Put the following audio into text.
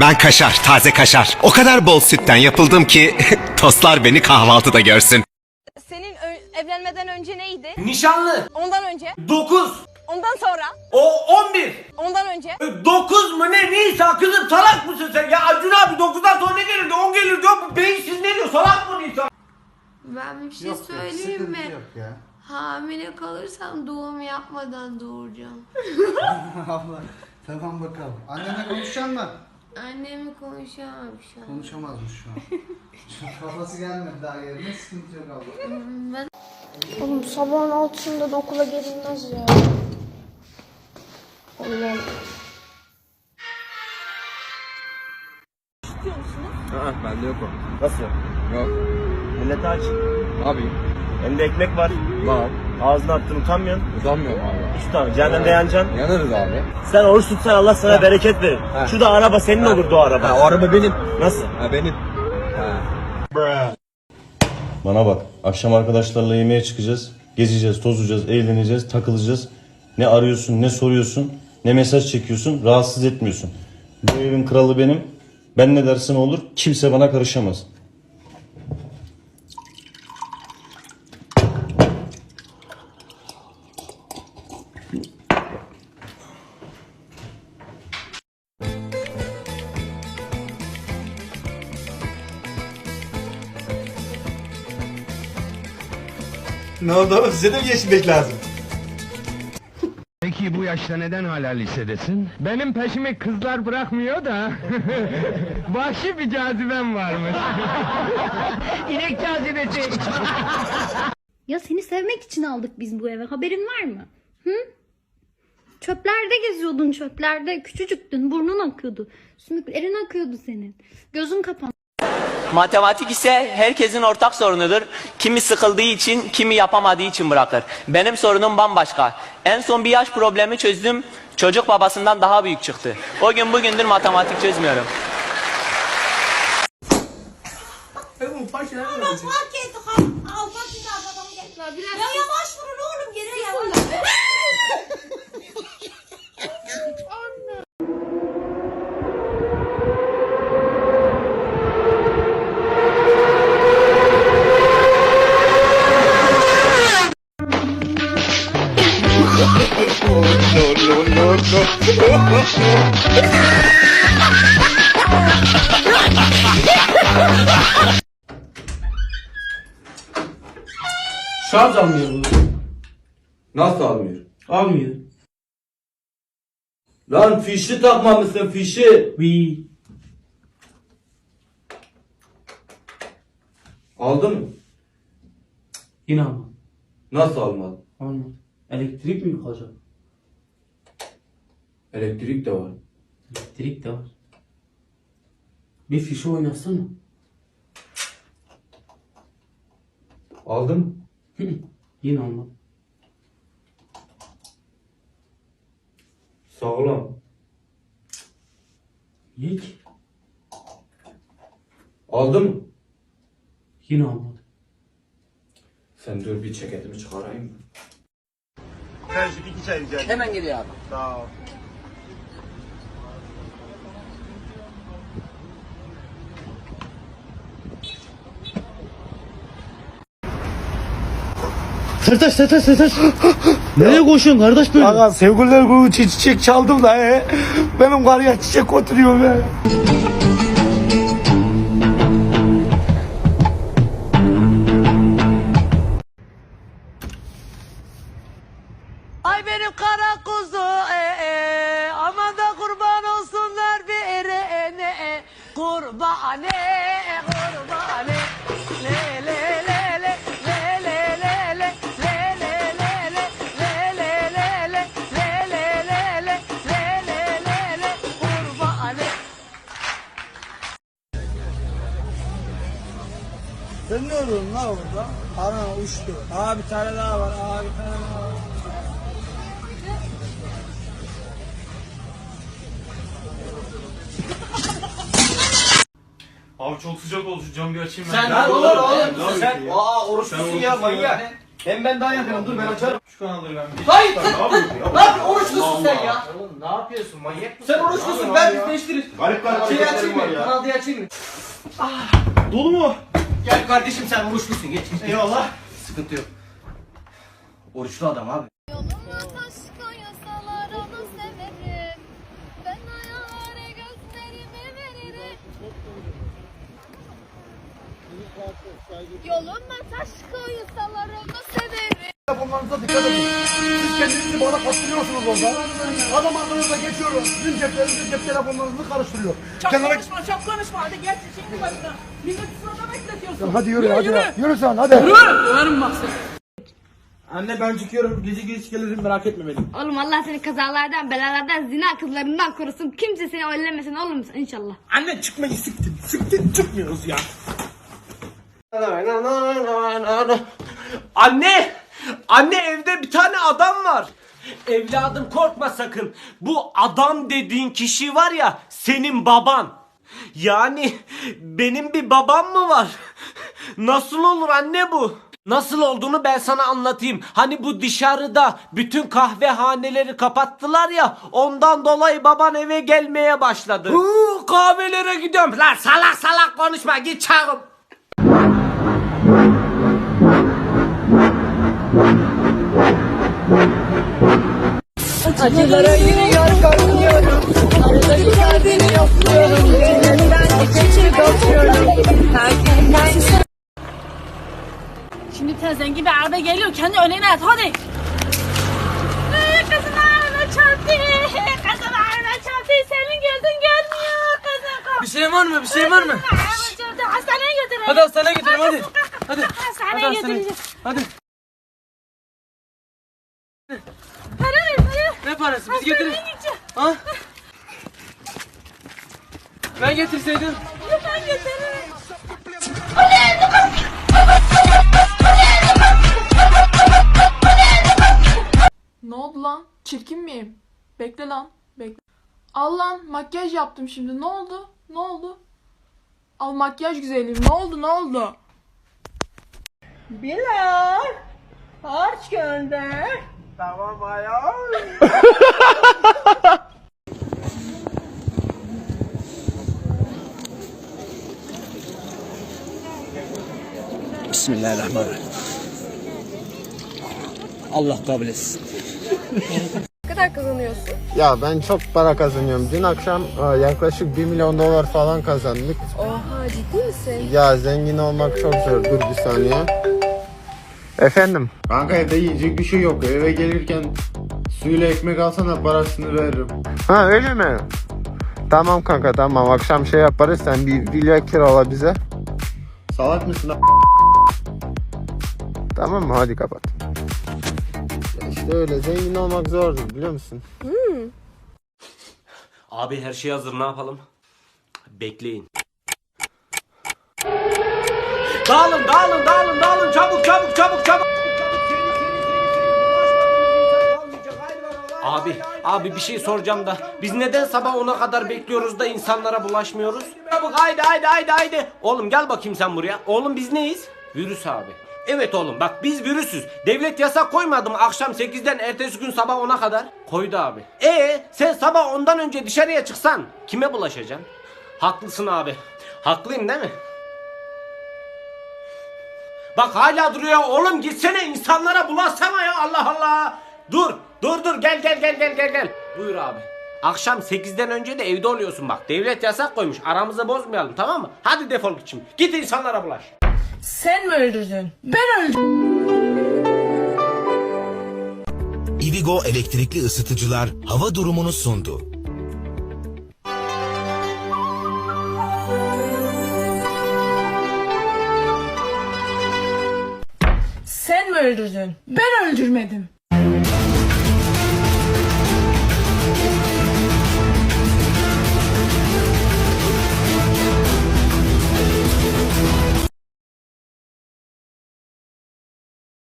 Ben kaşar, taze kaşar. O kadar bol sütten yapıldım ki tostlar beni kahvaltıda görsün. Senin ö- evlenmeden önce neydi? Nişanlı. Ondan önce? 9. Ondan sonra? O 11. Ondan önce? 9 mu ne Nisa kızım salak mısın sen? Ya Acun abi 9'dan sonra ne gelirdi? 10 gelirdi. O beyinsiz ne diyor? Salak mı Nisa? Ben bir şey Yok, söyleyeyim mi? Yok ya. Hamile kalırsam doğum yapmadan doğuracağım. Abla tamam bakalım. Annenle konuşacaksın mı? Annemle konuşamam şu an. Konuşamazmış şu an. Çünkü kafası gelmedi daha yerine sıkıntı yok abla. Ben Oğlum sabahın altısında da okula gelinmez ya. Allah'ım. Bende yok o. Nasıl? Yok. Millet aç. Yapayım? Elinde ekmek var. Var. Ağzına attın utanmıyorsun. Utanmıyorum abi. Tane. Cehennemde yanacaksın. Yanarız abi. Sen oruç tutsan Allah sana bereket verir. Şu da araba senin olurdu o araba. Ha, o araba benim. Nasıl? Ha benim. Ha. Bana bak, akşam arkadaşlarla yemeğe çıkacağız. Gezeceğiz, tozacağız, eğleneceğiz, takılacağız. Ne arıyorsun, ne soruyorsun, ne mesaj çekiyorsun, rahatsız etmiyorsun. Bu evin kralı benim. Ben ne dersin olur, kimse bana karışamaz. Ne oldu oğlum? Size de mi geçmek lazım? Peki bu yaşta neden hala lisedesin? Benim peşimi kızlar bırakmıyor da. Vahşi bir cazibem varmış. İnek cazibesi. Ya seni sevmek için aldık biz bu eve. Haberin var mı? Hı? Çöplerde geziyordun çöplerde. Küçücüktün. Burnun akıyordu. Sümüklerin akıyordu senin. Gözün kapandı. Matematik ise herkesin ortak sorunudur. Kimi sıkıldığı için, kimi yapamadığı için bırakır. Benim sorunum bambaşka. En son bir yaş problemi çözdüm. Çocuk babasından daha büyük çıktı. O gün bugündür matematik çözmüyorum. ya yavaş vurun oğlum Şarj almıyor bunu. Nasıl almıyor? Almıyor. Lan fişi takmamışsın fişi. Vi. Aldı mı? Yine almadı. Nasıl almadın? Almadı. Elektrik mi yıkacak? Elektrik de var. Elektrik de var. Bir fişi oynasana. Aldın mı? Yine almadı. Sağlam. Niye ki? Aldın mı? Yine almadı. Sen dur bir ceketimi çıkarayım mı? Sen şu iki çay rica ederim. Hemen geliyor abi. Sağ ol. Sertaç, Sertaç, Sertaç. Nereye koşuyorsun kardeş böyle? Aga sevgililer için çiçek çaldım da he. Benim karıya çiçek götürüyor be. Ay benim kara kuzu e, e, aman da kurban olsunlar bir ere e, ne e, kurbane e, Sen ne arıyorsun la orada? Ana uçtu. Aa bir tane daha var. Aa bir tane daha var. Abi çok sıcak oldu şu camı bir açayım Sen olur oğlum. Sen aa oruçlusun ya manyak. Hem ben daha yakınım dur ben açarım. Şu kanalı ben bir... Hayır sen ne yapıyorsun? Ne yapıyorsun? Oruçlusun sen ya. Oğlum ne yapıyorsun manyak mısın? Sen oruçlusun ben biz değiştiririz. Garip garip Şeyi hareketlerim açayım var mı? ya. Kanal diye açayım mı? Ah, dolu mu? Gel kardeşim sen oruçlusun geç. geç. Eyvallah. Sıkıntı yok. Oruçlu adam abi. Yoluma taş koysalar onu severim. Ben ayağına gözlerimi veririm. Yoluma taş koysalar onu severim. Telefonlarınıza dikkat edin. Siz kendinizi bana kaptırıyorsunuz orada. Adam arkanızda geçiyor. Sizin ceplerinizi cep telefonlarınızı karıştırıyor. Çok Kenara... konuşma çok konuşma hadi gel şimdi başına. Millet sırada bekletiyorsun. Hadi yürü, hadi. Yürü. yürü sen hadi. Döverim bak seni. Anne ben çıkıyorum. Gece geç gelirim merak etme beni. Oğlum Allah seni kazalardan, belalardan, zina kızlarından korusun. Kimse seni öllemesin oğlum inşallah. Anne çıkmayı siktin. Siktin çıkmıyoruz ya. Anne! Anne evde bir tane adam var. Evladım korkma sakın. Bu adam dediğin kişi var ya senin baban. Yani benim bir babam mı var? Nasıl olur anne bu? Nasıl olduğunu ben sana anlatayım. Hani bu dışarıda bütün kahvehaneleri kapattılar ya ondan dolayı baban eve gelmeye başladı. Huu, kahvelere gidiyorum. Lan salak salak konuşma git çağır. Acılara yürüyor korkuyorum. Aradaki kalbini yokluyorum. Gönlümden geçip kaçıyorum. Her gün kendisi Şimdi sen zengin bir araba geliyor kendi önüne at hadi. Kızın ağrına çarptı. Kızın ağrına çarptı. Senin gözün görmüyor kızım. Bir şey var mı? Bir şey var mı? Hastaneye götürelim. Hadi hastaneye götürelim hadi. Hadi. Hastaneye götüreceğiz. Hadi. Para ver para. Ne parası? Biz gideceğim. Ha? Ben getirseydim. Lütfen götürün. Ne oldu lan? Çirkin miyim? Bekle lan. Bekle. Al lan makyaj yaptım şimdi. Ne oldu? Ne oldu? Al makyaj güzelim. Ne oldu? Ne oldu? Bilal. Harç gönder. Tamam ayol. Bismillahirrahmanirrahim. Allah kabul etsin. Ne kadar kazanıyorsun? Ya ben çok para kazanıyorum. Dün akşam e, yaklaşık 1 milyon dolar falan kazandık. Oha ciddi misin? Ya zengin olmak çok zor. Dur bir saniye. Efendim? Kanka evde yiyecek bir şey yok. Eve gelirken suyla ekmek alsana parasını veririm. Ha öyle mi? Tamam kanka tamam. Akşam şey yaparız. Sen bir villa kirala bize. Salak mısın? Tamam mı? Hadi kapat. Ya işte öyle. Zengin olmak zordur biliyor musun? Abi her şey hazır ne yapalım? Bekleyin. Dağılın dağılın dağılın dağılın çabuk çabuk çabuk çabuk. Abi, abi bir şey soracağım da biz neden sabah 10'a kadar bekliyoruz da insanlara bulaşmıyoruz? Çabuk haydi haydi haydi haydi. Oğlum gel bakayım sen buraya. Oğlum biz neyiz? Virüs abi. Evet oğlum bak biz virüsüz. Devlet yasak koymadı mı akşam 8'den ertesi gün sabah 10'a kadar? Koydu abi. E sen sabah 10'dan önce dışarıya çıksan kime bulaşacaksın? Haklısın abi. Haklıyım değil mi? Bak hala duruyor. Oğlum gitsene insanlara bulaşsana ya Allah Allah. Dur. Dur dur gel gel gel gel gel gel. Buyur abi. Akşam 8'den önce de evde oluyorsun bak. Devlet yasak koymuş. Aramızı bozmayalım tamam mı? Hadi defol git şimdi. Git insanlara bulaş. Sen mi öldürdün? Ben öldürdüm. Ivigo elektrikli ısıtıcılar hava durumunu sundu. Öldürdün? Ben öldürmedim.